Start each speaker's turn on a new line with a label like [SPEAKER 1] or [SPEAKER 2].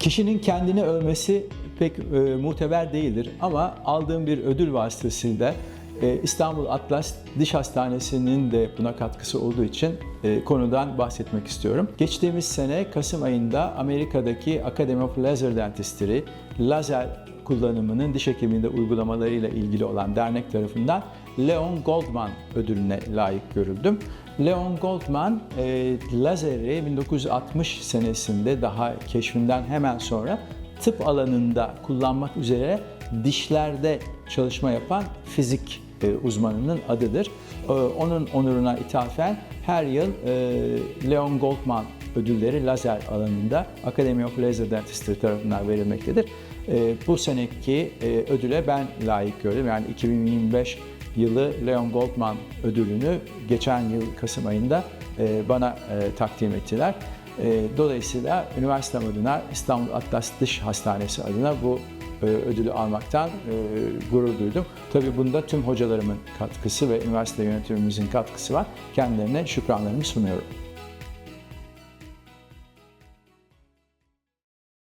[SPEAKER 1] Kişinin kendini övmesi pek e, muteber değildir ama aldığım bir ödül vasıtasıyla İstanbul Atlas Diş Hastanesi'nin de buna katkısı olduğu için e, konudan bahsetmek istiyorum. Geçtiğimiz sene Kasım ayında Amerika'daki Academy of Laser Dentistry, lazer kullanımının diş hekimliğinde uygulamalarıyla ilgili olan dernek tarafından Leon Goldman ödülüne layık görüldüm. Leon Goldman e, lazeri 1960 senesinde daha keşfinden hemen sonra tıp alanında kullanmak üzere dişlerde çalışma yapan fizik e, uzmanının adıdır. E, onun onuruna ithafen her yıl e, Leon Goldman ödülleri lazer alanında Academy of Laser Dentistry tarafından verilmektedir. E, bu seneki e, ödüle ben layık gördüm. Yani 2025 yılı Leon Goldman ödülünü geçen yıl Kasım ayında e, bana e, takdim ettiler. E, Dolayısıyla üniversitem adına İstanbul Atlas Diş Hastanesi adına bu e, ödülü almaktan e, gurur duydum. Tabii bunda tüm hocalarımın katkısı ve üniversite yönetimimizin katkısı var. Kendilerine şükranlarımı sunuyorum.